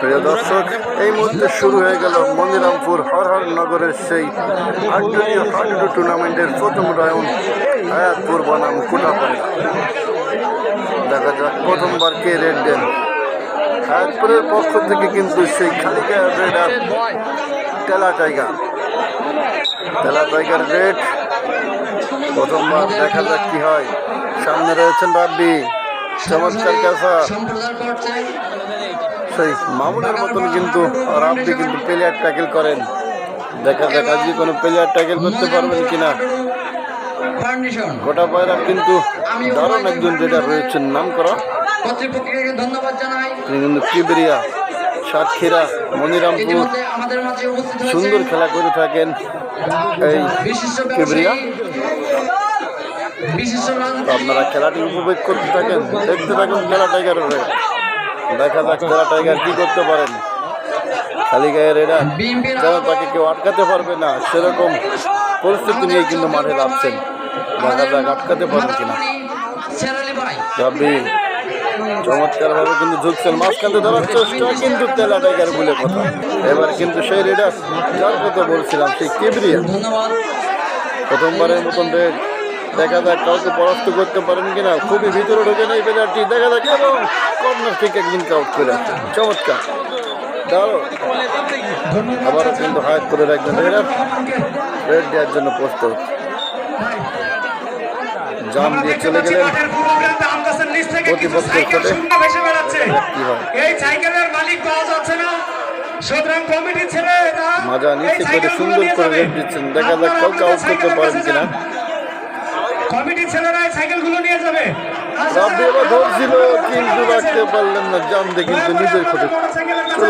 প্রিয় দর্শক, এই মুহূর্তে শুরু হয়ে গেল মনিরামপুর হরহর নগরের সেই হাডুডু টুর্নামেন্টের প্রথম রাউন্ড, হায়াতপুর বনাম কুটাপাড়া দেখা যাক প্রথমবার কে রেড দেন। হায়াতপুরের পক্ষ থেকে কিন্তু সেই খালিকা রেড আর তেলা টাইগার। তেলা টাইগার রেড, প্রথমবার দেখা যাক কি হয়। সামনে রয়েছেন রাব্বি। সম্প্রদান করছে সেই মামুনের মতন কিন্তু রাব্বি কিন্তু প্লেয়ার ট্যাকেল করেন। দেখা যাক আজকে কোনো প্লেয়ার ট্যাকেল করতে পারবেন কিনা। গোটা পায়রা কিন্তু দারুণ একজন রেডার রয়েছেন, নাম করা। কিন্তু কিবরিয়া, সাতক্ষীরা, মনিরামপুর, সুন্দর খেলা করে থাকেন এই কিবরিয়া। আপনারা খেলাটি উপভোগ করতে থাকেন, দেখতে থাকুন খেলা টাইগারের দেখা যাক খেলা টাইগার কি করতে পারেন। খালি গায়ে বিএনপির যেন তাকে কেউ আটকাতে পারবে না, সেরকম পরিস্থিতি নিয়ে কিন্তু মাঠে নামছেন দেখা যাক আটকাতে পারেন কিনা। রাব্বি চমৎকার ভাবে কিন্তু ঝুঁকছেন। মাঝখানে ধরার চেষ্টা কিন্তু তেলা টাইগার বলে কথা। এবার কিন্তু সেই রেডার যার কথা বলছিলাম, সেই কেবরিয়া প্রথমবারের মতন রেড দেখা যাক কাউকে পরাস্ত করতে পারেন কিনা। খুবই ভিতরে ঢুকে নেই প্লেয়ারটি দেখা যাক, এবং কর্নার থেকে একদিন আউট করে চমৎকার। দাঁড়ো আবারও কিন্তু হায়াত করে রাখবেন। রেডার রেড দেওয়ার জন্য প্রস্তুত। জাম দিয়ে চলে গেলেন। প্রতিপক্ষের কোটে কি হয়? মালিক পাওয়া যাচ্ছে এরা মাজা নিচে করে সুন্দর করে। রেড দিচ্ছেন। দেখা যাক কাউকে আউট করতে পারেন কিনা। ছেলেরা সাইকেলগুলো নিয়ে যাবে। রাব্বি এবার ধরছিল কিন্তু রাখতে পারলেন না কিন্তু নিজের চলে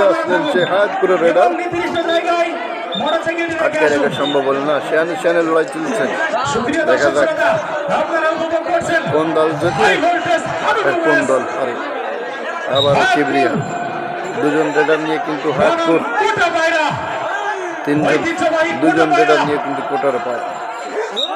আসলেন সে হায়াত করে রেডার আটকে রাখা সম্ভব হলো না শ্যানের লড়াই চলছে। দেখা যাক। কোন দল যেতে কোন দল আবার কিবরিয়া দুজন রেডার নিয়ে কিন্তু হায়াতপুর তিনজন দুজন রেডার নিয়ে কিন্তু কোটার পায়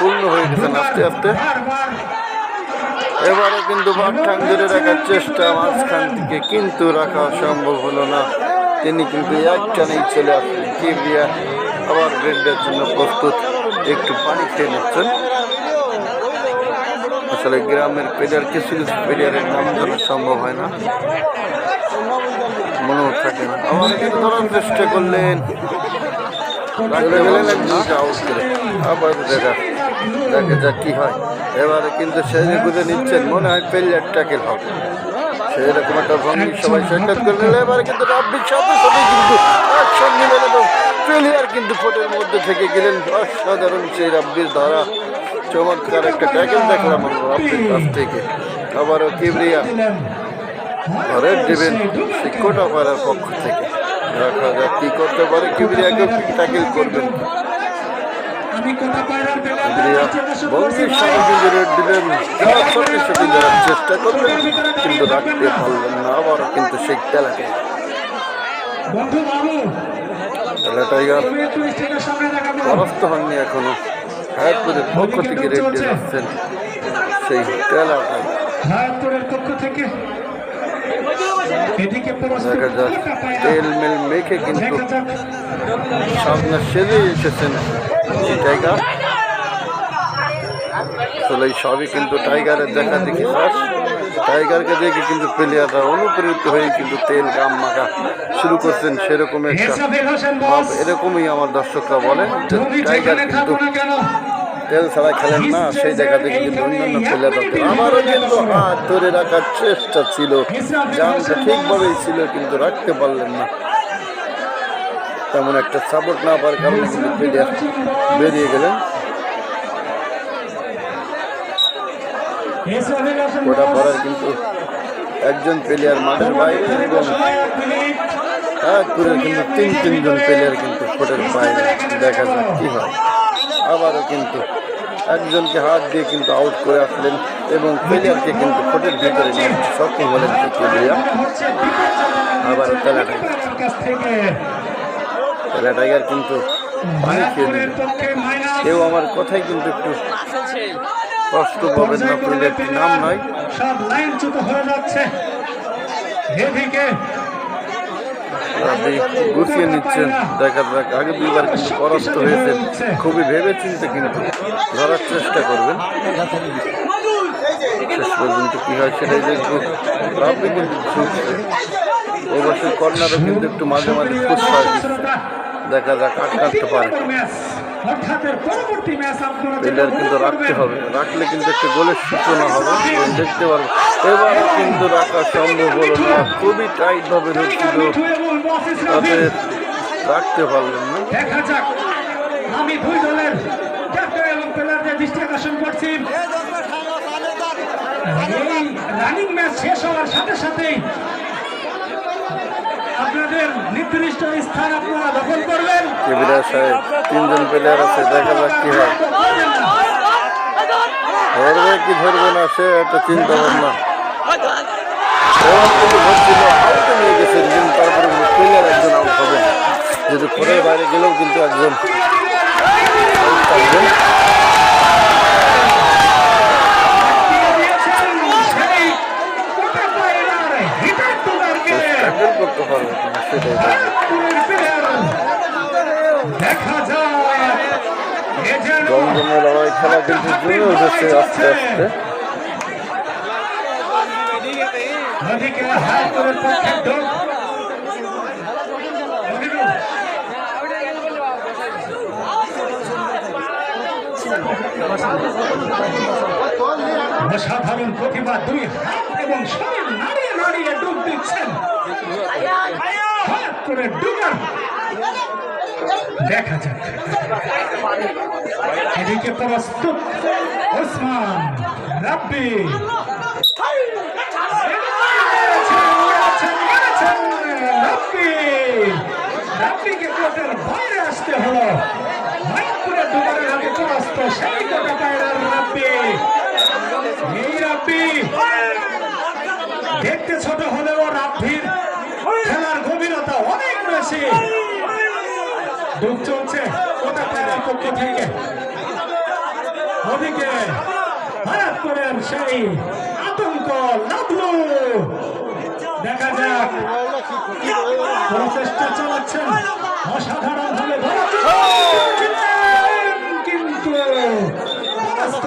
পূর্ণ হয়ে গেছেন আস্তে আস্তে। এবারে কিন্তু বাঘঠাং ধরে রাখার চেষ্টা, মাঝখান থেকে কিন্তু রাখা সম্ভব হলো না। তিনি কিন্তু এক টানেই চলে আসলেন। কিবরিয়া আবার ব্রেন্ডের জন্য প্রস্তুত। একটু পানি খেয়ে নিচ্ছেন। আসলে গ্রামের প্লেয়ার কিছু কিছু প্লেয়ারের নাম ধরা সম্ভব হয় না। মনে থাকে না। আবার কিন্তু ধরার চেষ্টা করলেন। আবার দেখা দেখা যাক কি হয়। এবারে কিন্তু সেজে গুঁজে নিচ্ছেন, মনে হয় প্লেয়ার ট্যাকেল হবে। সেরকম একটা ভঙ্গি সবাই সাক্ষাৎ করে নিলে। এবারে কিন্তু রাব্বির সাথে সাথে কিন্তু প্লেয়ার কিন্তু ফোটের মধ্যে থেকে গেলেন। অসাধারণ সেই রাব্বির ধারা। চমৎকার একটা ট্যাকেল দেখলাম আমরা রাব্বির কাছ থেকে। আবারও কিবরিয়া রেড দেবেন শিক্ষটা পাড়ার পক্ষ থেকে। দেখা যাক কি করতে পারে। কিবরিয়াকে ট্যাকেল করবেন আমি কোটা বাইরার কিবরিয়া বঙ্গের কিন্তু রেড দিলেন সাথে সাথে চেষ্টা করলেন কিন্তু রাখতে পারলেন না আবারও কিন্তু সেই বাবু তেলা টাইগার পরাস্ত হননি এখনও। হায়াতপুরের পক্ষ থেকে রেড দিয়ে যাচ্ছেন সেই টাইগার ভারতপুরের পক্ষ থেকে। দেখা যাক তেল মেল মেখে কিন্তু সামনে সেজে এসেছেন। টাইগার আসলে সবই কিন্তু টাইগারের দেখা দেখি চাষ টাইগারকে দেখে কিন্তু প্লেয়াররা অনুপ্রেরিত হয়ে কিন্তু তেল গাম মাখা শুরু করছেন সেরকম একটা এরকমই আমার দর্শকরা বলে যে টাইগার কিন্তু তেল ছাড়া খেলেন না সেই জায়গা থেকে কিন্তু অন্যান্য প্লেয়াররা আমারও কিন্তু হাত ধরে রাখার চেষ্টা ছিল। জানটা ঠিকভাবেই ছিল কিন্তু রাখতে পারলেন না। তেমন একটা সাপোর্ট না পাওয়ার কারণে কিন্তু প্লেয়ার বেরিয়ে গেলেন। ওটা পড়ার কিন্তু একজন প্লেয়ার মাঠের বাইরে এবং করে কিন্তু তিন, তিনজন প্লেয়ার কিন্তু কোর্টের বাইরে। দেখা যাক কি হয়। আবারও কিন্তু একজনকে হাত দিয়ে কিন্তু আউট করে আসলেন এবং প্লেয়ারকে কিন্তু কোর্টের ভিতরে নিয়ে সক্ষম হলেন প্লেয়ার আবারও তেলা তেলা টাইগার কিন্তু নিল কেউ আমার কথাই কিন্তু একটু কষ্ট পাবেন না প্লেয়ারটির নাম নয় সব হয়ে যাচ্ছে। আপনি গুছিয়ে নিচ্ছেন। দেখা যাক আগে দুইবার কিন্তু পরাস্ত হয়েছেন খুবই ভেবে চিন্তে কিন্তু ধরার চেষ্টা করবেন। শেষ পর্যন্ত কি হয় সেটাই দেখব। আপনি কিন্তু ছুটছে। অবশ্যই কর্নারও কিন্তু একটু মাঝে মাঝে ফুসফাস দিচ্ছে দেখা যাক আটকাতে পারে। পরবর্তী ম্যাচ আপনারা প্লেয়ার কিন্তু রাখতে হবে। রাখলে কিন্তু একটা গোলের সূচনা হবে। দেখতে পারব। এবার কিন্তু রাখা সম্ভব হলো না। খুবই টাইট ভাবে ধরছিল রাখতে পারলেন না। দেখা যাক। আমি দুই দলের ক্যাপ্টেন এবং প্লেয়ারদের দৃষ্টি আকর্ষণ করছি। রানিং ম্যাচ শেষ হওয়ার সাথে সাথেই নির্দিষ্ট স্থান আপনারা দখল করবেন। তিনজন প্লেয়ার আছে দেখা যাক কি হয়। ধরবে কি ধরবে না সে একটা চিন্তা ভাবনা। এবার কিন্তু ধরছিল আউটে নিয়ে গেছে কিন্তু তারপরে প্লেয়ার একজন আউট হবে। যদি পরের বাইরে গেলেও কিন্তু একজন out থাকবেন দিয়ে দিয়েছেন সেই কোটা পায়রার হিটার টুকারকে ট্যাকেল করতে পারবে কিনা সেটাই দেখবে পুরের প্লেয়ার দেখা যায় এজেন্ট জমজমে লড়াই খেলা কিন্তু উঠেছে আস্তে আস্তে। অসাধারণ প্রতিভা দুই হাত এবং শরীর নাড়িয়ে নাড়িয়ে ডুব দিচ্ছেন। করে ডুবার। দেখা যাক। এদিকে প্রস্তুত। ওসমান রাব্বি। রাব্বি। রাব্বিকে কোর্টের বাইরে আসতে হলো মাইকুরে দুবারের আগে পরাস্ত সেই কোটা পায়রার রাব্বি এই রাব্বি দেখতে ছোট হলেও রাব্বির খেলার গভীরতা অনেক বেশি ডুব চলছে কোটা পায়রার পক্ষ থেকে ওদিকে ভারত করেন সেই আতঙ্ক লাভলু দেখা যাক প্রচেষ্টা চালাচ্ছেন অসাধারণ ভাবে কিন্তু পরাস্ত।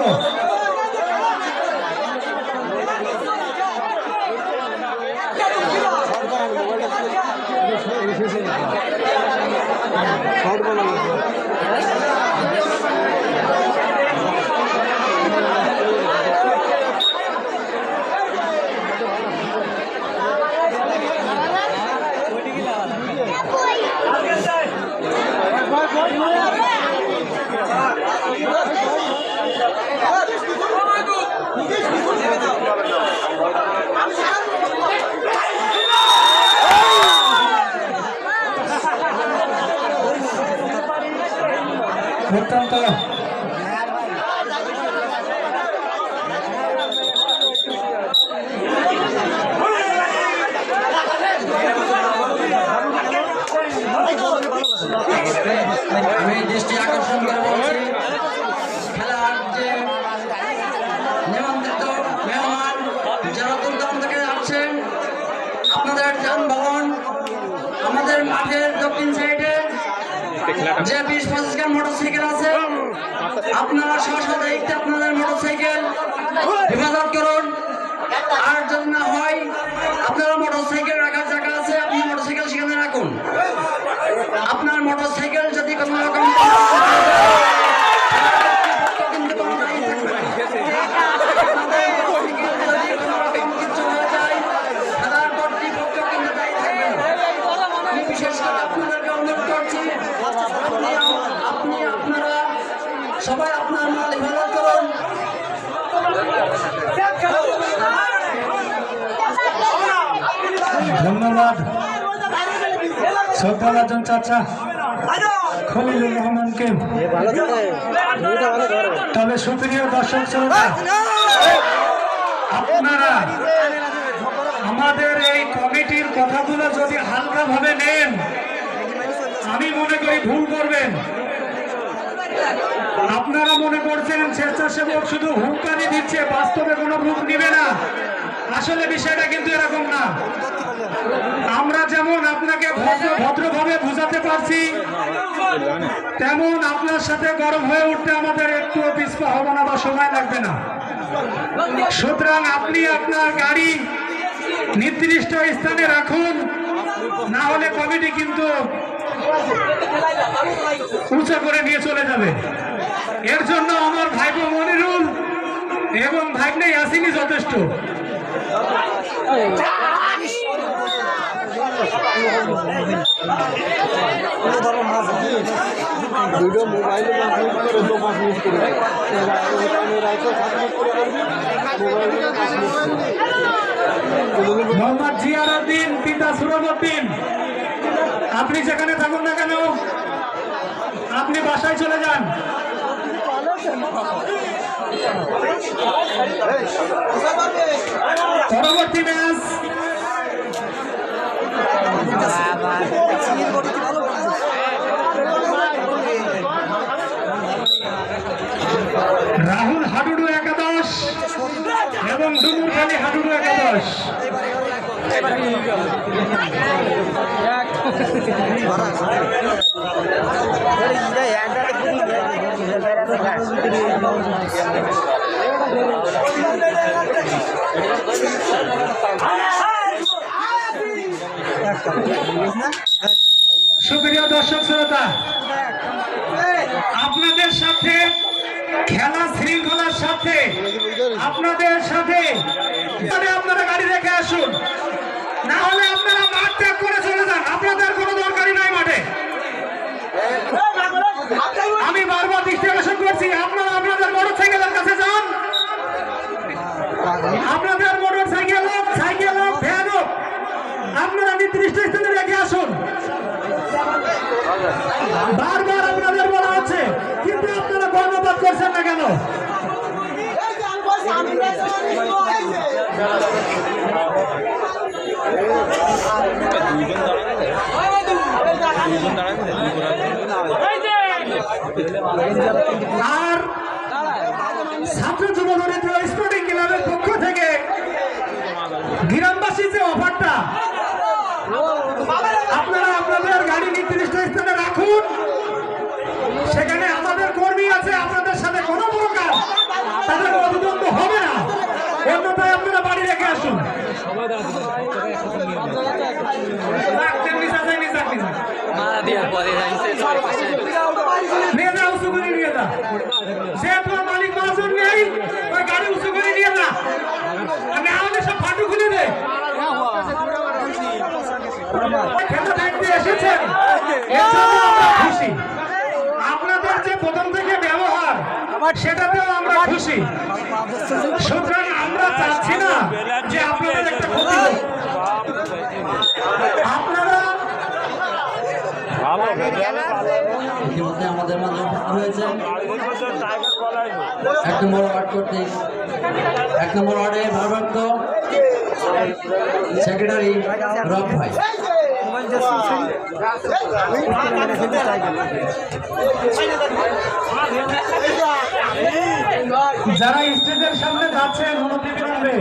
অত্যন্ত আমি দৃষ্টি আকর্ষণ করে বলছি খেলার যে নিমন্ত্রিত মেহমান যারা দূরদূরান্ত থেকে আসছেন আপনাদের যানবাহন আমাদের মাঠের দক্ষিণ সাইডে যে বিশ পঁচিশ খান মোটরসাইকেল আছে? আপনারা সশা দায়িত্বে আপনাদের মোটরসাইকেল হেফাজত করুন। আর যদি না হয় আপনারা মোটরসাইকেল রাখার জায়গা আছে আপনি মোটরসাইকেল সেখানে রাখুন। আপনার মোটরসাইকেল যদি কোনো রকম বিশেষ করে আপনাদেরকে অনুরোধ করছি আপনারা সবাই আপনার মাল করুন। ধন্যবাদ। চাচা রহমানকে। তবে সুপ্রিয় দর্শক শ্রোতা, আপনারা আমাদের এই কমিটির কথাগুলো যদি হালকাভাবে নেন, আমি মনে করি ভুল করবেন। আপনারা মনে করছেন স্বেচ্ছাসেবক শুধু হুঙ্কারি দিচ্ছে, বাস্তবে কোনো মুখ নিবে না। আসলে বিষয়টা কিন্তু এরকম না। আমরা যেমন আপনাকে ভদ্রভাবে বুঝাতে পারছি, তেমন আপনার সাথে গরম হয়ে উঠতে আমাদের একটু পিছপা হবে না বা সময় লাগবে না। সুতরাং আপনি আপনার গাড়ি নির্দিষ্ট স্থানে রাখুন, না হলে কমিটি কিন্তু উঁচা করে নিয়ে চলে যাবে। এর জন্য আমার ভাইপো মনিরুল এবং ভাগ্নে ইয়াসিনই যথেষ্ট। মোহাম্মদ জিয়ারউদ্দিন পিতা আপনি যেখানে থাকুন না কেন, আপনি বাসায় চলে যান। পরবর্তী ম্যাচ। রাহুল হাডুডু একাদশ এবং ডুমুরখালী হাডুডু একাদশ। সুপ্রিয় দর্শক শ্রোতা আপনাদের সাথে খেলা শৃঙ্খলার সাথে আপনাদের সাথে মানে আপনারা গাড়ি রেখে আসুন না হলে আপনারা মাঠ ত্যাগ করে চলে যান আপনাদের কোনো দরকারই নাই মাঠে আমি বারবার দৃষ্টি আকর্ষণ করছি আপনারা আপনাদের মোটর সাইকেলের কাছে যান আপনাদের মোটর সাইকেল হোক সাইকেল হোক ভ্যান হোক আপনারা নির্দিষ্ট স্থানে রেখে আসুন বারবার আপনাদের বলা আছে কিন্তু আপনারা কর্ণপাত করছেন না কেন? আর ছাত্র যুব দরিদ্র স্পোর্টিং ক্লাবের পক্ষ থেকে গ্রামবাসী যে অফারটা আপনারা আপনাদের গাড়ি নির্দিষ্ট স্থানে রাখুন সেখানে আমাদের কর্মী আছে আপনাদের সাথে কোনো প্রকার তাদের অভিদ্বন্দ্ব হবে না অন্যথায় আপনারা বাড়ি রেখে আসুন যায়, নিচা, নিচা। নিয়ে যা উঁচু করে নিয়ে যা সে তোমার মালিক মহাজন নেই ওই গাড়ি উঁচু করে নিয়ে যা আর না হলে সব ফাটু খুলে দে খেলা দেখতে এসেছেন খুশি আপনাদের যে প্রথম থেকে ব্যবহার সেটাতেও আমরা খুশি। সুতরাং আমরা চাচ্ছি না যে আপনাদের একটা ক্ষতি আপনারা ইতিমধ্যে আমাদের মাঝে উপস্থিত এক নম্বর ওয়ার্ড কর্তৃক এক নম্বর ওয়ার্ডে ভারপ্রাপ্ত সেক্রেটারি রব ভাই। যারা স্টেজের সামনে যাচ্ছেন অনুমতি বিলম্বে